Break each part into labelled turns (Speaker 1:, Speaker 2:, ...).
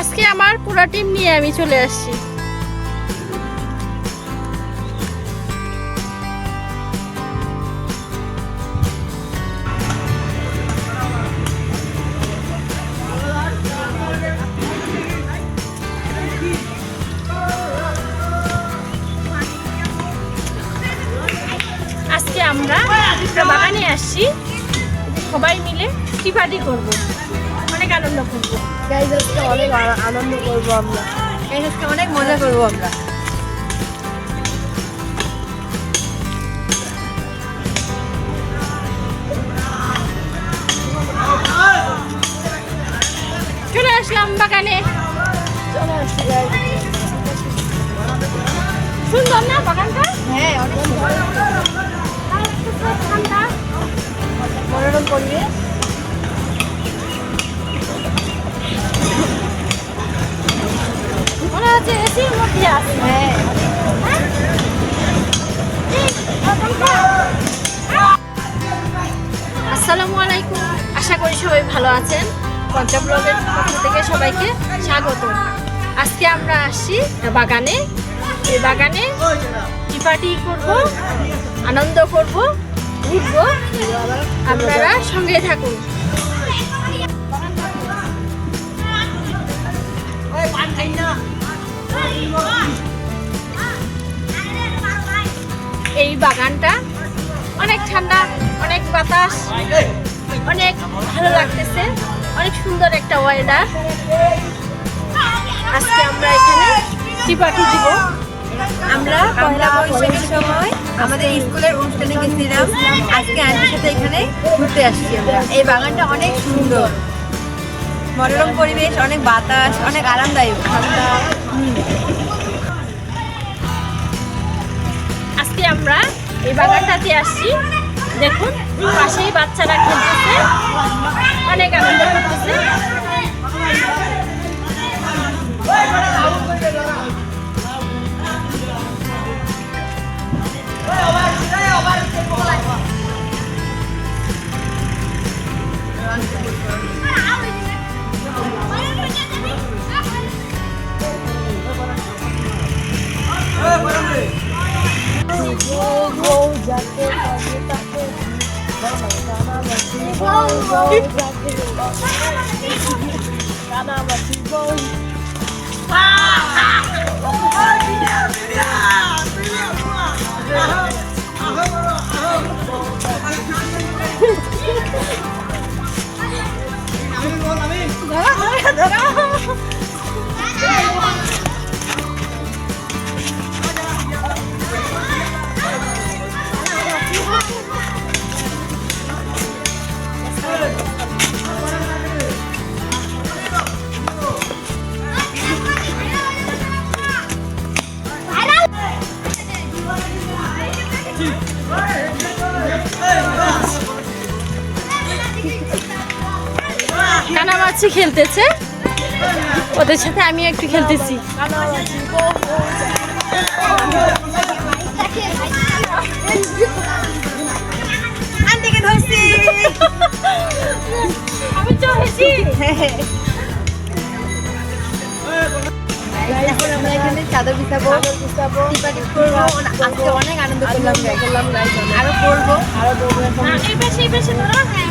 Speaker 1: আজকে আমার পুরো টিম নিয়ে আমি চলে আসছি। আজকে আমরা বাগানে আসছি। সবাই মিলে টি পার্টি করব। অনেক আনন্দ করব।
Speaker 2: গাইজ আজকে অনেক আনন্দ করব আমরা।
Speaker 3: এই আজকে অনেক মজা করব আমরা।
Speaker 1: চলে আসলাম বাগানে।
Speaker 2: চলে আসছি
Speaker 1: সুন্দর না বাগানটা?
Speaker 3: হ্যাঁ
Speaker 1: ঠান্ডা
Speaker 3: মনোরম পরিবেশ
Speaker 1: আসসালামু আলাইকুম। আশা করি সবাই ভালো আছেন। পঞ্চাব ব্লগের পক্ষ থেকে সবাইকে স্বাগত। আজকে আমরা আসছি বাগানে। এই বাগানে টি পার্টি করব? আনন্দ করব। ঘুরবো আপনারা সঙ্গে থাকুন। এই বাগানটা অনেক ঠান্ডা, অনেক বাতাস, অনেক ভালো লাগতেছে। অনেক সুন্দর একটা ওয়েদার আজকে আমরা এখানে টি পার্টি দিব।
Speaker 3: আমরা পয়লা বৈশাখের সময় আমাদের স্কুলের অনুষ্ঠানে গেছিলাম। আজকে আন্টির সাথে এখানে ঘুরতে আসছি আমরা। এই বাগানটা অনেক সুন্দর। মনোরম পরিবেশ, অনেক বাতাস, অনেক আরামদায়ক।
Speaker 1: আজকে আমরা এই বাগানটাতে আসছি। দেখুন, পাশেই বাচ্চারা খেলতেছে। অনেক আনন্দ
Speaker 2: Ah! เดี๋ยวเดี๋ย
Speaker 1: ว খেলতেছে। ওদের সাথে আমি একটু খেলতেছি।
Speaker 3: আমরা এখানে চাদর বিছাবো করব। আজকে অনেক আনন্দ করলাম। আরও করব
Speaker 2: আরও বলব।
Speaker 1: এই পাশে এই পাশে ধরো হ্যাঁ।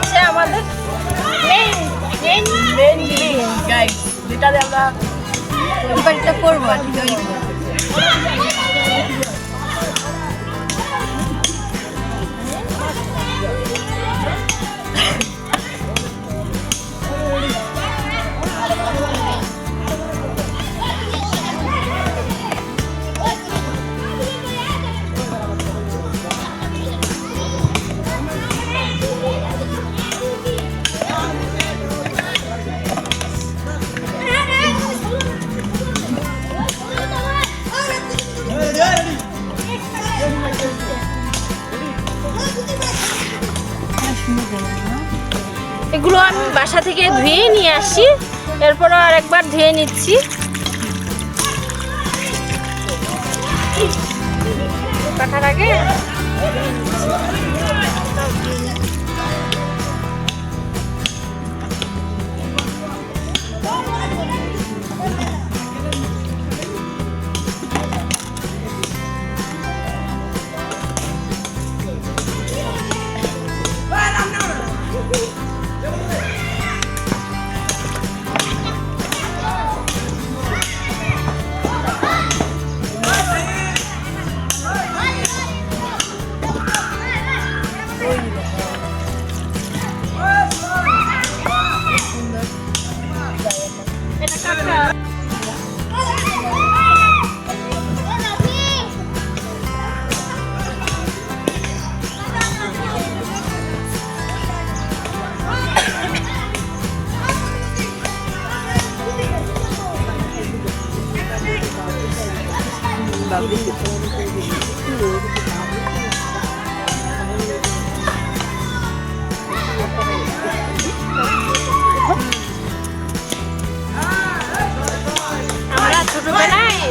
Speaker 1: হচ্ছে আমাদের মেইন মেইন মেইন
Speaker 2: গাইড যেটাতে আমরা
Speaker 3: ব্যাপারটা করব আর কি তৈরি করব।
Speaker 1: এগুলো আমি বাসা থেকে ধুয়ে নিয়ে আসি। এরপর আর একবার ধুয়ে নিচ্ছি। কাটার আগে?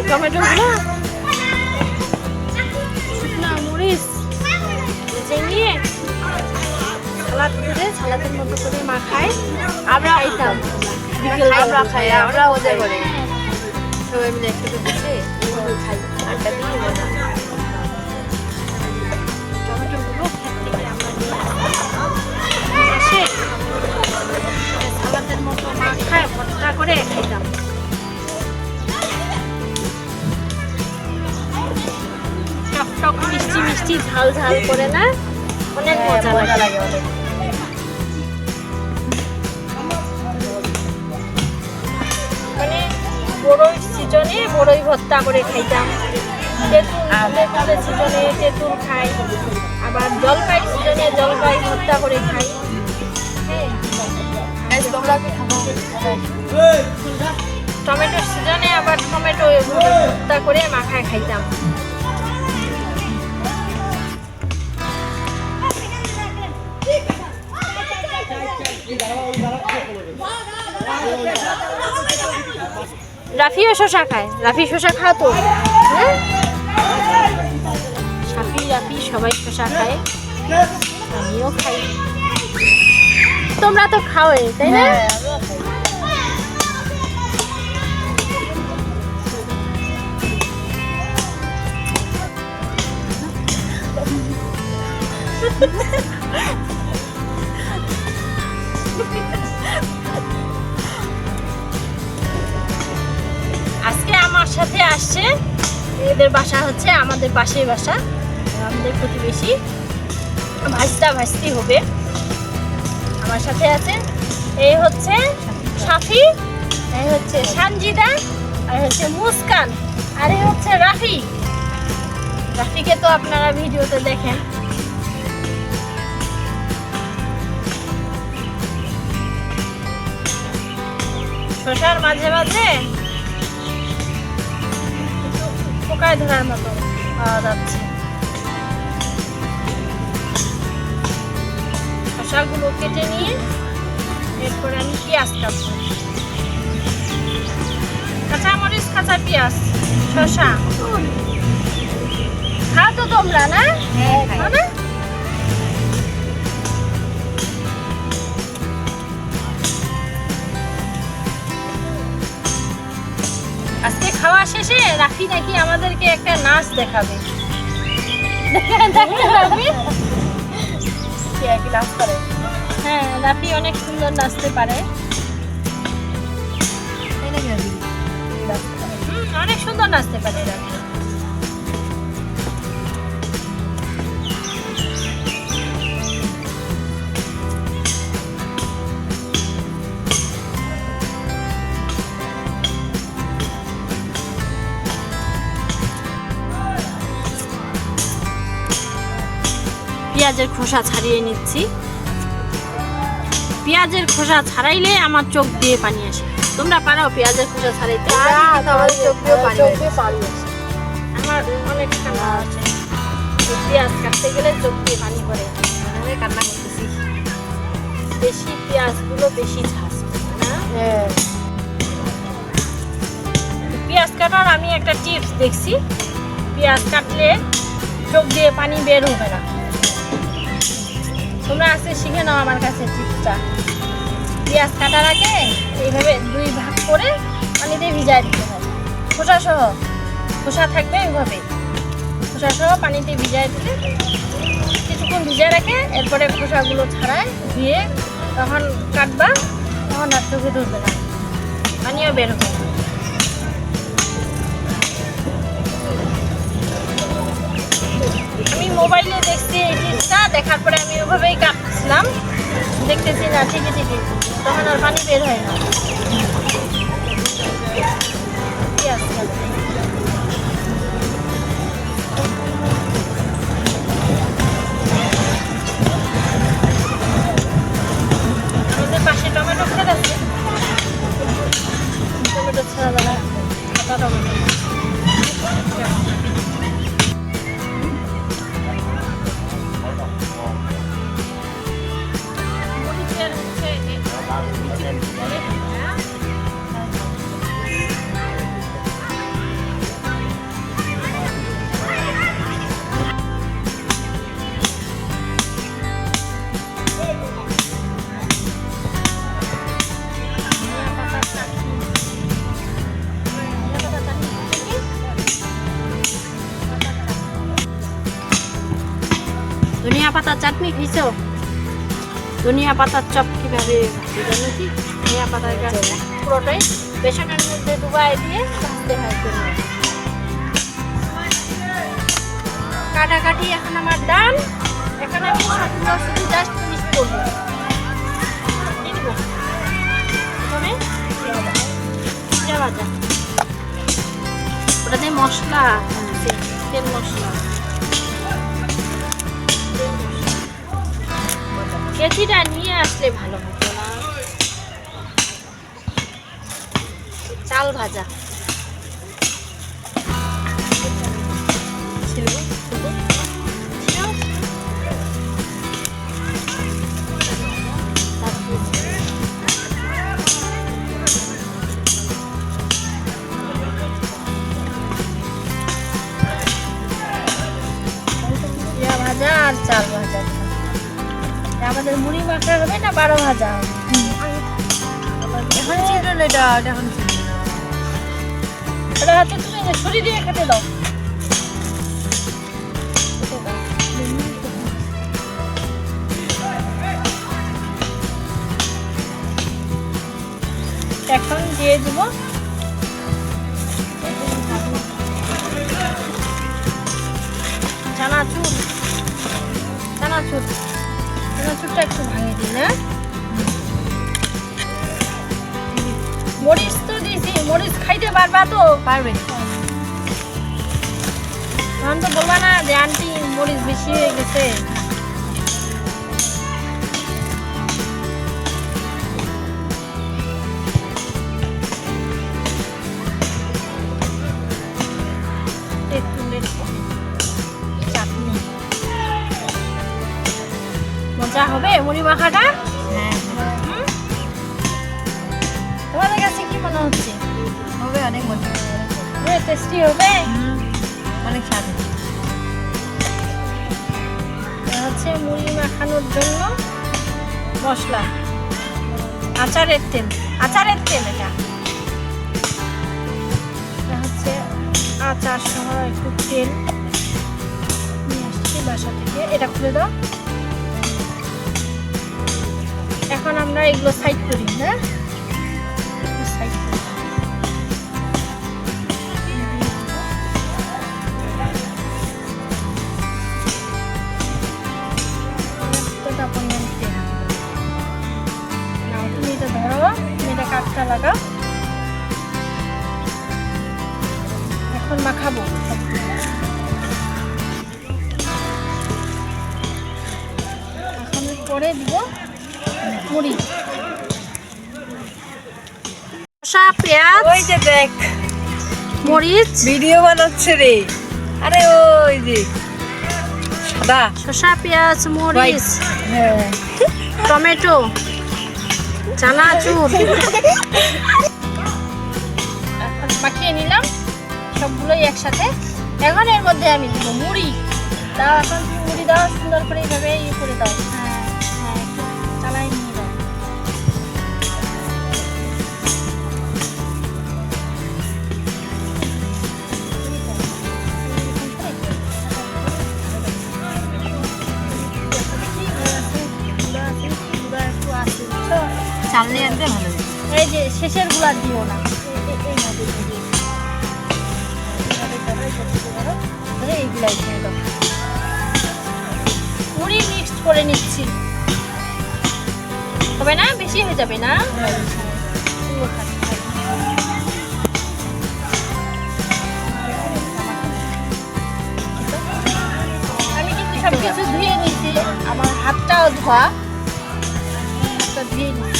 Speaker 1: ছোটবেলায় টমেটো গুলো শুকনা মরিচ। নিয়ে সালাদ করে সালাদের মতো করে মাখায়। আমরা খাইতাম।
Speaker 3: আমরা খাই আমরা ওদের করে সবাই মিলে একসাথে বসে খাই আড্ডা দিয়ে।
Speaker 1: টমেটোগুলো থেকে আমরা সালাদের মতো মাখায় ভর্তা করে খাইতাম। টক মিষ্টি মিষ্টি ঝাল ঝাল করে না? অনেক মজা
Speaker 3: মজা
Speaker 1: লাগে। মানে বড়ই সিজনে বড়ই ভর্তা করে খাইতাম। তেঁতুল তেঁতুলের সিজনে তেঁতুল খাই। আবার জলপাই সিজনে জলপাই ভর্তা করে খাই। হ্যাঁ। টমেটোর সিজনে আবার টমেটো ভর্তা করে মাখায় খাইতাম। রাফিও শশা খায় রাফি শশা খাও তো। হ্যাঁ? সাফি রাফি, সবাই শশা খায়। আমিও খাই। তোমরা তো খাওই তাই না? আজকে আমার সাথে আসছে। এদের বাসা হচ্ছে আমাদের পাশের বাসা, আমাদের প্রতিবেশী। ভাজটা ভাজতি হবে। আমার সাথে আছে। এই হচ্ছে সাফি এই হচ্ছে সানজিদা, আর হচ্ছে মুস্কান, আর এই হচ্ছে রাফি। রাফিকে তো আপনারা ভিডিওতে দেখেন। শশার মাঝে মাঝে পোকায় ধরার মতো পাওয়া যাচ্ছে। শশাগুলো কেটে নিয়ে এরপরে আমি পেঁয়াজ কাটবো। কাঁচা মরিচ কাঁচা পেঁয়াজ শশা খাও তো তোমরা না? খাওয়া শেষে রাফি নাকি আমাদেরকে একটা নাচ দেখাবে। হ্যাঁ রাফি অনেক সুন্দর নাচতে পারে। অনেক সুন্দর নাচতে পারে রাফি। পেঁয়াজের খোসা ছাড়িয়ে নিচ্ছি। পেঁয়াজের খোসা ছাড়াইলে আমার চোখ দিয়ে পানি আসে। তোমরা পারো পেঁয়াজের খোসা ছাড়াইতে?
Speaker 3: কিন্তু চোখ
Speaker 2: দিয়ে পানি।
Speaker 1: আমার অনেক ঠান্ডা আছে পেঁয়াজ কাটতে গেলে চোখ দিয়ে পানি পড়ে।
Speaker 3: আমি কান্না করতেছি।
Speaker 1: বেশি পেঁয়াজগুলো বেশি ঝাঁস না?
Speaker 2: হ্যাঁ।
Speaker 1: পেঁয়াজ কাটার আমি একটা টিপস দেখছি। পেঁয়াজ কাটলে চোখ দিয়ে পানি বের হবে না। তোমরা আজকে শিখে নাও আমার কাছে টিপসটা। পেঁয়াজ কাটার আগে এইভাবে দুই ভাগ করে পানিতে ভিজায় দিতে হয়। খোসা সহ, খোসা থাকবে এইভাবে। খোসা সহ পানিতে ভিজায় দিলে কিছুক্ষণ ভিজায় রাখে, এরপরে খোসাগুলো ছাড়ায় ধুয়ে তখন কাটবা, তখন আর চোখে ধরবে না। পানিও বের হবে না। মোবাইলে দেখছি এই জিনিসটা, দেখার পরে আমি ওভাবেই কাঁপছিলাম। দেখতেছি না, ঠিকই ঠিকই। তখন আর পানি বের হয় না। আমাদের পাশে টমেটো আছে। ছাড়া টমেটো। চাটনি ধনিয়া পাতার চপ কীভাবে ধনিয়া পাতার গাছ পুরোটাই বেসনের মধ্যে ডুবাই দিয়ে ভাজতে হয় কাটাকাটি এখন আমার ডান। এখন আমি সবগুলো শুধু জাস্ট মিক্স করব। ওটাতে মশলা তেল মশলা। কেজিটা নিয়ে আসলে ভালো হতো না চাল ভাজা? ছিল? ভাজা।
Speaker 3: এখন ছিল না এটা এখন ছিল
Speaker 1: এটা তুমি ছুরি দিয়ে কেটে দাও। এখন দিয়ে দিব। চানাচুর। চানাচুর। চানাচুরটা একটু ভাঙিয়ে দিই না মরিচ খাইতে পারবা তো?
Speaker 3: পারবে।
Speaker 1: তখন তো বলবা না যে আন্টি মরিচ বেশি হয়ে গেছে। মজা হবে মুড়ি মাখাটা?
Speaker 3: হ্যাঁ?
Speaker 1: তোমাদের কাছে কি মনে হচ্ছে?
Speaker 3: অনেক মজা।
Speaker 1: টেস্টি হবে?
Speaker 3: অনেক স্বাদ।
Speaker 1: হচ্ছে মুড়ি মাখানোর জন্য মশলা। আচারের তেল। আচারের তেল এটা। এটা হচ্ছে আচার সহ একটু তেল। নিয়ে আসছি বাসা থেকে। এটা খুলে দাও। এখন আমরা এগুলো সাইড করি হ্যাঁ? লাগাও এখন মাখাবো। এখন পরে দিব মুড়ি। শসা পেঁয়াজ।
Speaker 3: ওই যে দেখ।
Speaker 1: মরিচ।
Speaker 3: ভিডিও বানাচ্ছে রে। আরে ওই যে। সাদা
Speaker 1: শসা পেঁয়াজ মরিচ।
Speaker 3: হ্যাঁ।
Speaker 1: টমেটো। চানাচুর এখন মাখিয়ে নিলাম। সবগুলোই একসাথে। এখন এর মধ্যে আমি দিব মুড়ি। দাও, এখন তুমি মুড়ি দাও, সুন্দর করে এইভাবে ইয়ে করে দাও। হ্যাঁ হ্যাঁ চালাই
Speaker 3: আনতে ভালো
Speaker 1: এই যে শেষেরগুলা দিও না হয়ে আমি কিন্তু ধুয়ে নিচ্ছি আমার হাতটাও ধোয়া ধুয়ে নিচ্ছি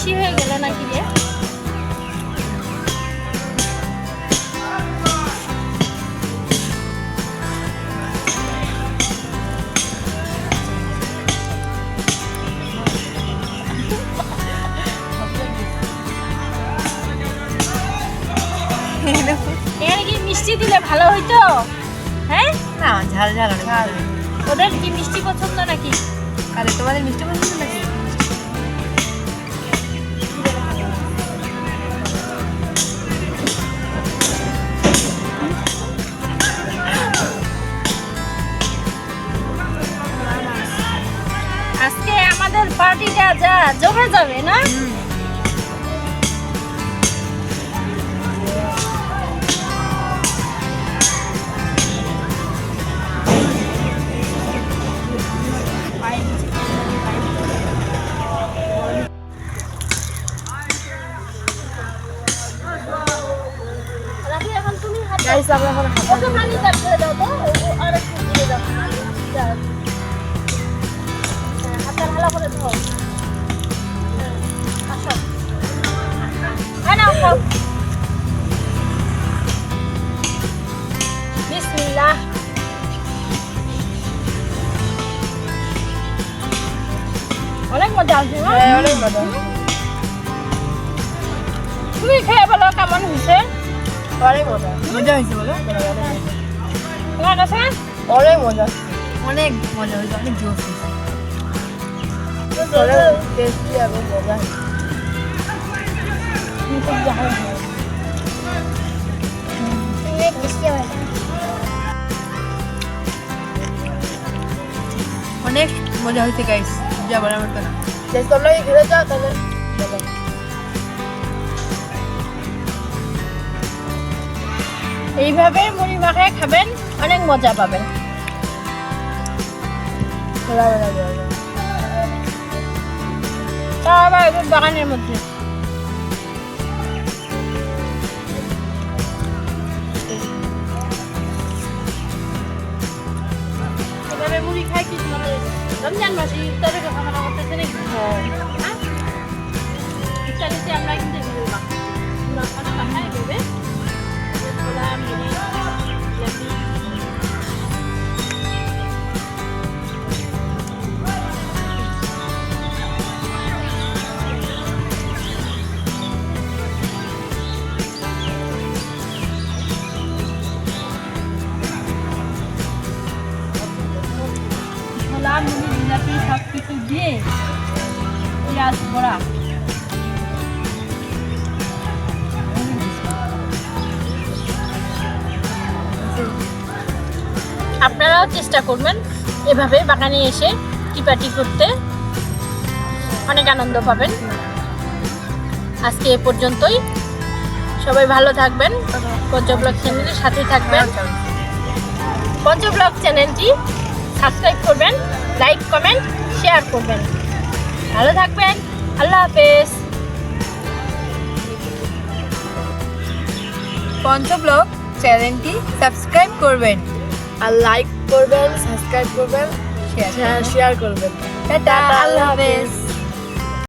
Speaker 1: বেশি হয়ে গেল নাকি রে? কি মিষ্টি দিলে ভালো হইতো? হ্যাঁ?
Speaker 3: না ঝাল ঝাল।
Speaker 1: ওদের কি মিষ্টি পছন্দ নাকি?
Speaker 3: আরে তোমাদের মিষ্টি পছন্দ নাকি?
Speaker 1: যা জমে যাবে না এখন তুমি হাত দাও। ওকে পানি দাও, দাও তো। ও- ও আর একটু দিয়ে দাও। দাও। হাতটা ভালো করে ধোও। তুমি খেয়ে বলো কেমন হয়েছে
Speaker 2: অনেক মজা
Speaker 3: হয়েছে
Speaker 2: অনেক মজা
Speaker 3: অনেক অনেক
Speaker 2: মজা
Speaker 3: অনেক মজা হয়েছে গাইস যা বলার মতো না
Speaker 2: যদি তোমরা খেতে চাও তাহলে
Speaker 1: এইভাবে মুড়ি মাখায় খাবেন অনেক মজা পাবেন। তা আবার বাগানের মধ্যে। এভাবে মুড়ি খাই কি রমজান মাসে ইফতারের কথা মনে করতেছে নাকি হ্যাঁ ইফতারিতে আমরা কিন্তু এভাবে বানাই। আমরা খানা বানাই এভাবে ছোলা মুড়ি আপনারাও চেষ্টা করবেন এভাবে বাগানে এসে টিপাটি করতে। অনেক আনন্দ পাবেন। আজকে এ পর্যন্তই। সবাই ভালো থাকবেন। পঞ্চব্লগ চ্যানেলের সাথে থাকবেন। পঞ্চব্লগ চ্যানেলটি সাবস্ক্রাইব করবেন, লাইক, কমেন্ট শেয়ার করবেন। ভালো থাকবেন। আল্লাহ হাফেজ।
Speaker 3: পঞ্চব্লগ চ্যানেলটি সাবস্ক্রাইব করবেন
Speaker 2: আর লাইক করবেন সাবস্ক্রাইব করবেন
Speaker 3: শেয়ার
Speaker 2: শেয়ার করবেন।
Speaker 3: টাটা আল্লাহ হাফেজ।